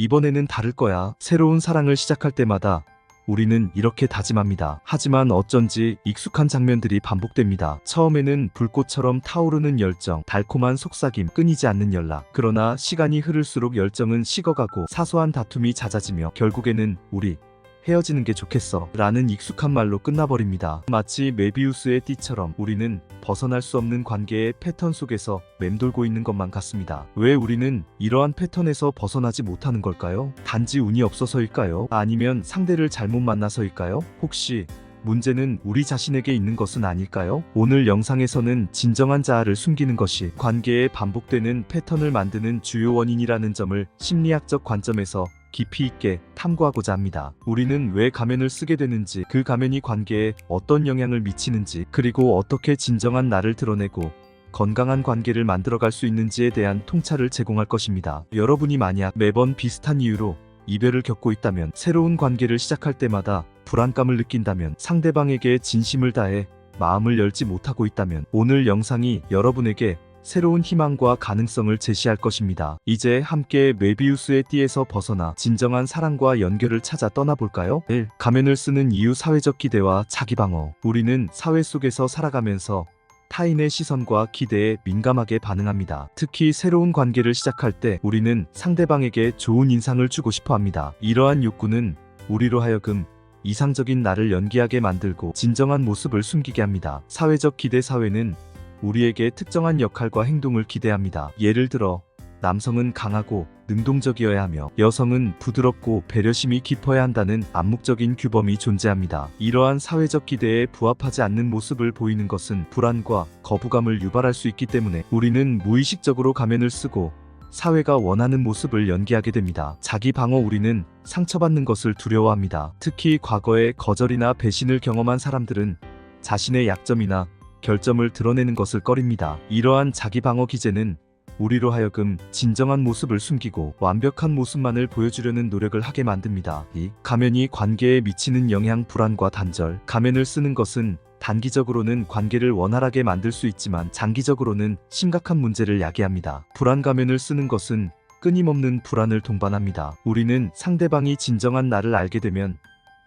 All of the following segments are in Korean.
이번에는 다를 거야. 새로운 사랑을 시작할 때마다 우리는 이렇게 다짐합니다. 하지만 어쩐지 익숙한 장면들이 반복됩니다. 처음에는 불꽃처럼 타오르는 열정, 달콤한 속삭임, 끊이지 않는 연락. 그러나 시간이 흐를수록 열정은 식어가고 사소한 다툼이 잦아지며 결국에는 우리 헤어지는 게 좋겠어. 라는 익숙한 말로 끝나버립니다. 마치 메비우스의 띠처럼 우리는 벗어날 수 없는 관계의 패턴 속에서 맴돌고 있는 것만 같습니다. 왜 우리는 이러한 패턴에서 벗어나지 못하는 걸까요? 단지 운이 없어서일까요? 아니면 상대를 잘못 만나서일까요? 혹시 문제는 우리 자신에게 있는 것은 아닐까요? 오늘 영상에서는 진정한 자아를 숨기는 것이 관계에 반복되는 패턴을 만드는 주요 원인이라는 점을 심리학적 관점에서 깊이 있게 탐구하고자 합니다. 우리는 왜 가면을 쓰게 되는지, 그 가면이 관계에 어떤 영향을 미치는지, 그리고 어떻게 진정한 나를 드러내고 건강한 관계를 만들어갈 수 있는지에 대한 통찰을 제공할 것입니다. 여러분이 만약 매번 비슷한 이유로 이별을 겪고 있다면, 새로운 관계를 시작할 때마다 불안감을 느낀다면, 상대방에게 진심을 다해 마음을 열지 못하고 있다면, 오늘 영상이 여러분에게 새로운 희망과 가능성을 제시할 것입니다. 이제 함께 메비우스의 띠에서 벗어나 진정한 사랑과 연결을 찾아 떠나볼까요? 1. 가면을 쓰는 이유 사회적 기대와 자기 방어. 우리는 사회 속에서 살아가면서 타인의 시선과 기대에 민감하게 반응합니다. 특히 새로운 관계를 시작할 때 우리는 상대방에게 좋은 인상을 주고 싶어 합니다. 이러한 욕구는 우리로 하여금 이상적인 나를 연기하게 만들고 진정한 모습을 숨기게 합니다. 사회적 기대 사회는 우리에게 특정한 역할과 행동을 기대합니다. 예를 들어, 남성은 강하고 능동적이어야 하며 여성은 부드럽고 배려심이 깊어야 한다는 암묵적인 규범이 존재합니다. 이러한 사회적 기대에 부합하지 않는 모습을 보이는 것은 불안과 거부감을 유발할 수 있기 때문에 우리는 무의식적으로 가면을 쓰고 사회가 원하는 모습을 연기하게 됩니다. 자기 방어 우리는 상처받는 것을 두려워합니다. 특히 과거에 거절이나 배신을 경험한 사람들은 자신의 약점이나 결점을 드러내는 것을 꺼립니다. 이러한 자기 방어 기제는 우리로 하여금 진정한 모습을 숨기고 완벽한 모습만을 보여주려는 노력을 하게 만듭니다. 이 가면이 관계에 미치는 영향 불안과 단절. 가면을 쓰는 것은 단기적으로는 관계를 원활하게 만들 수 있지만 장기적으로는 심각한 문제를 야기합니다. 불안 가면을 쓰는 것은 끊임없는 불안을 동반합니다. 우리는 상대방이 진정한 나를 알게 되면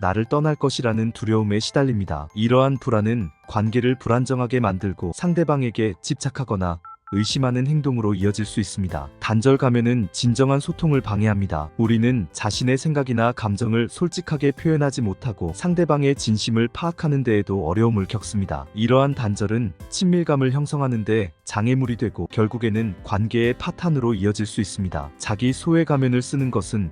나를 떠날 것이라는 두려움에 시달립니다. 이러한 불안은 관계를 불안정하게 만들고 상대방에게 집착하거나 의심하는 행동으로 이어질 수 있습니다. 단절 가면은 진정한 소통을 방해합니다. 우리는 자신의 생각이나 감정을 솔직하게 표현하지 못하고 상대방의 진심을 파악하는 데에도 어려움을 겪습니다. 이러한 단절은 친밀감을 형성하는데 장애물이 되고 결국에는 관계의 파탄으로 이어질 수 있습니다. 자기 소외 가면을 쓰는 것은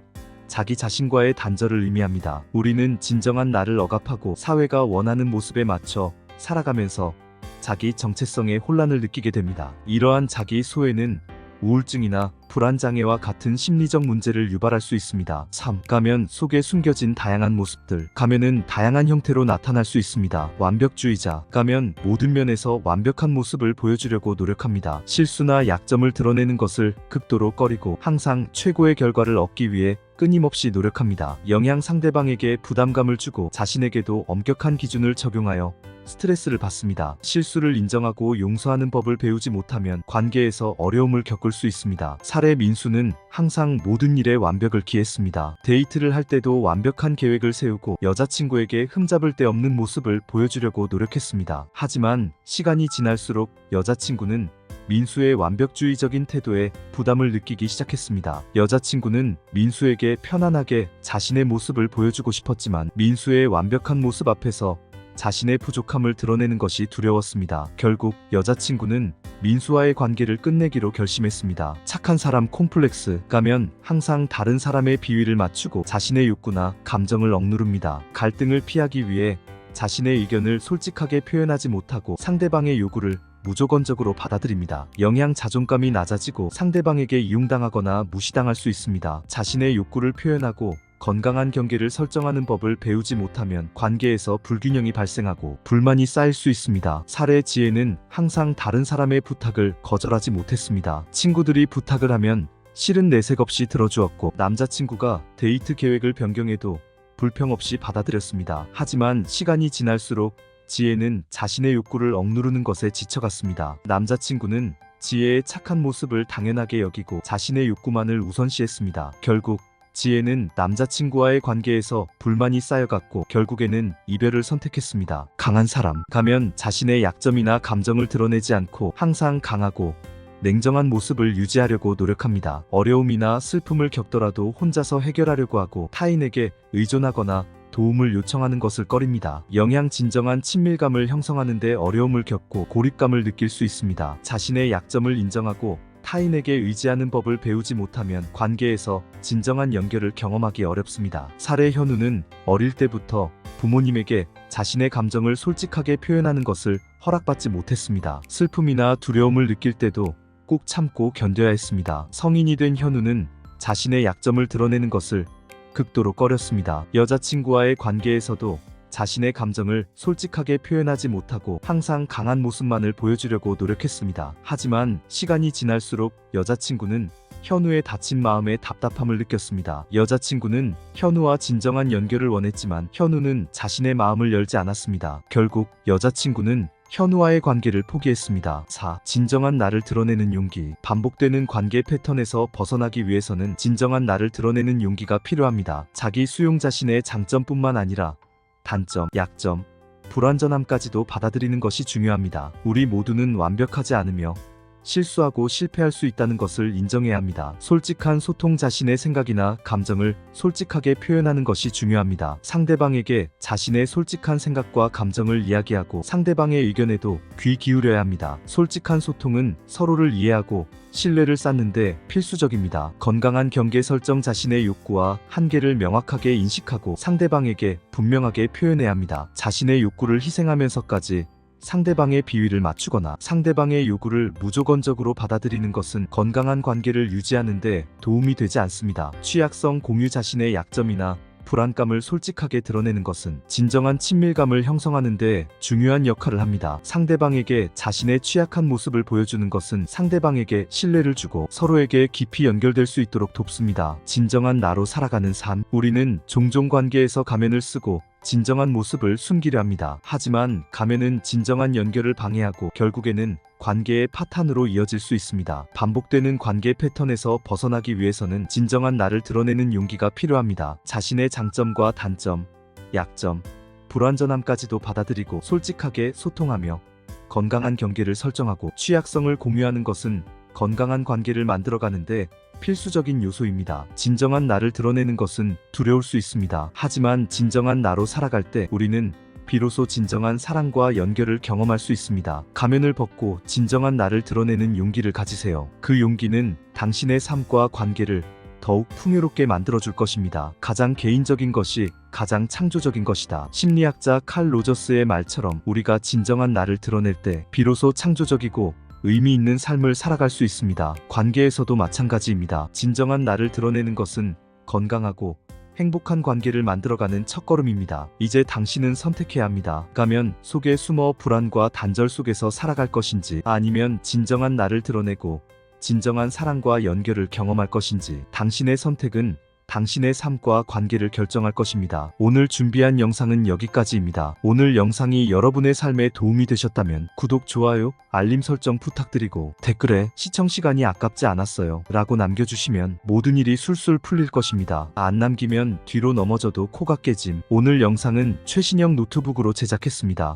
자기 자신과의 단절을 의미합니다. 우리는 진정한 나를 억압하고 사회가 원하는 모습에 맞춰 살아가면서 자기 정체성에 혼란을 느끼게 됩니다. 이러한 자기 소외는 우울증이나 불안장애와 같은 심리적 문제를 유발할 수 있습니다. 3. 가면 속에 숨겨진 다양한 모습들. 가면은 다양한 형태로 나타날 수 있습니다. 완벽주의자. 가면 모든 면에서 완벽한 모습을 보여주려고 노력합니다. 실수나 약점을 드러내는 것을 극도로 꺼리고 항상 최고의 결과를 얻기 위해 끊임없이 노력합니다. 영양 상대방에게 부담감을 주고 자신에게도 엄격한 기준을 적용하여 스트레스를 받습니다. 실수를 인정하고 용서하는 법을 배우지 못하면 관계에서 어려움을 겪을 수 있습니다. 사례 민수는 항상 모든 일에 완벽을 기했습니다. 데이트를 할 때도 완벽한 계획을 세우고 여자친구에게 흠잡을 데 없는 모습을 보여주려고 노력했습니다. 하지만 시간이 지날수록 여자친구는 민수의 완벽주의적인 태도에 부담을 느끼기 시작했습니다. 여자친구는 민수에게 편안하게 자신의 모습을 보여주고 싶었지만 민수의 완벽한 모습 앞에서 자신의 부족함을 드러내는 것이 두려웠습니다. 결국 여자친구는 민수와의 관계를 끝내기로 결심했습니다. 착한 사람 콤플렉스 가면 항상 다른 사람의 비위를 맞추고 자신의 욕구나 감정을 억누릅니다. 갈등을 피하기 위해 자신의 의견을 솔직하게 표현하지 못하고 상대방의 요구를 무조건적으로 받아들입니다. 영양 자존감이 낮아지고 상대방에게 이용당하거나 무시당할 수 있습니다. 자신의 욕구를 표현하고 건강한 경계를 설정하는 법을 배우지 못하면 관계에서 불균형이 발생하고 불만이 쌓일 수 있습니다. 사례 지혜는 항상 다른 사람의 부탁을 거절하지 못했습니다. 친구들이 부탁을 하면 실은 내색 없이 들어주었고 남자친구가 데이트 계획을 변경해도 불평 없이 받아들였습니다. 하지만 시간이 지날수록 지혜는 자신의 욕구를 억누르는 것에 지쳐갔습니다. 남자친구는 지혜의 착한 모습을 당연하게 여기고 자신의 욕구만을 우선시했습니다. 결국 지혜는 남자친구와의 관계에서 불만이 쌓여갔고 결국에는 이별을 선택했습니다. 강한 사람. 가면 자신의 약점이나 감정을 드러내지 않고 항상 강하고 냉정한 모습을 유지하려고 노력합니다. 어려움이나 슬픔을 겪더라도 혼자서 해결하려고 하고 타인에게 의존하거나 도움을 요청하는 것을 꺼립니다. 영양 진정한 친밀감을 형성하는데 어려움을 겪고 고립감을 느낄 수 있습니다. 자신의 약점을 인정하고 타인에게 의지하는 법을 배우지 못하면 관계에서 진정한 연결을 경험하기 어렵습니다. 사례 현우는 어릴 때부터 부모님에게 자신의 감정을 솔직하게 표현하는 것을 허락받지 못했습니다. 슬픔이나 두려움을 느낄 때도 꼭 참고 견뎌야 했습니다. 성인이 된 현우는 자신의 약점을 드러내는 것을 극도로 꺼렸습니다. 여자친구와의 관계에서도 자신의 감정을 솔직하게 표현하지 못하고 항상 강한 모습만을 보여주려고 노력했습니다. 하지만 시간이 지날수록 여자친구는 현우의 다친 마음에 답답함을 느꼈습니다. 여자친구는 현우와 진정한 연결을 원했지만 현우는 자신의 마음을 열지 않았습니다. 결국 여자친구는 현우와의 관계를 포기했습니다. 4. 진정한 나를 드러내는 용기. 반복되는 관계 패턴에서 벗어나기 위해서는 진정한 나를 드러내는 용기가 필요합니다. 자기 수용 자신의 장점뿐만 아니라 단점, 약점, 불완전함까지도 받아들이는 것이 중요합니다. 우리 모두는 완벽하지 않으며 실수하고 실패할 수 있다는 것을 인정해야 합니다. 솔직한 소통 자신의 생각이나 감정을 솔직하게 표현하는 것이 중요합니다. 상대방에게 자신의 솔직한 생각과 감정을 이야기하고 상대방의 의견에도 귀 기울여야 합니다. 솔직한 소통은 서로를 이해하고 신뢰를 쌓는데 필수적입니다. 건강한 경계 설정 자신의 욕구와 한계를 명확하게 인식하고 상대방에게 분명하게 표현해야 합니다. 자신의 욕구를 희생하면서까지 상대방의 비위를 맞추거나 상대방의 요구를 무조건적으로 받아들이는 것은 건강한 관계를 유지하는 데 도움이 되지 않습니다. 취약성 공유 자신의 약점이나 불안감을 솔직하게 드러내는 것은 진정한 친밀감을 형성하는 데 중요한 역할을 합니다. 상대방에게 자신의 취약한 모습을 보여주는 것은 상대방에게 신뢰를 주고 서로에게 깊이 연결될 수 있도록 돕습니다. 진정한 나로 살아가는 삶. 우리는 종종 관계에서 가면을 쓰고 진정한 모습을 숨기려 합니다. 하지만 가면은 진정한 연결을 방해하고 결국에는 관계의 파탄으로 이어질 수 있습니다. 반복되는 관계 패턴에서 벗어나기 위해서는 진정한 나를 드러내는 용기가 필요합니다. 자신의 장점과 단점, 약점, 불완전함까지도 받아들이고 솔직하게 소통하며 건강한 경계를 설정하고 취약성을 공유하는 것은 건강한 관계를 만들어가는데 필수적인 요소입니다. 진정한 나를 드러내는 것은 두려울 수 있습니다. 하지만 진정한 나로 살아갈 때 우리는 비로소 진정한 사랑과 연결을 경험할 수 있습니다. 가면을 벗고 진정한 나를 드러내는 용기를 가지세요. 그 용기는 당신의 삶과 관계를 더욱 풍요롭게 만들어줄 것입니다. 가장 개인적인 것이 가장 창조적인 것이다. 심리학자 칼 로저스의 말처럼 우리가 진정한 나를 드러낼 때 비로소 창조적이고 의미 있는 삶을 살아갈 수 있습니다. 관계에서도 마찬가지입니다. 진정한 나를 드러내는 것은 건강하고 행복한 관계를 만들어가는 첫걸음입니다. 이제 당신은 선택해야 합니다. 가면 속에 숨어 불안과 단절 속에서 살아갈 것인지 아니면 진정한 나를 드러내고 진정한 사랑과 연결을 경험할 것인지 당신의 선택은 당신의 삶과 관계를 결정할 것입니다. 오늘 준비한 영상은 여기까지입니다. 오늘 영상이 여러분의 삶에 도움이 되셨다면 구독, 좋아요, 알림 설정 부탁드리고 댓글에 시청 시간이 아깝지 않았어요 라고 남겨주시면 모든 일이 술술 풀릴 것입니다. 안 남기면 뒤로 넘어져도 코가 깨짐. 오늘 영상은 최신형 노트북으로 제작했습니다.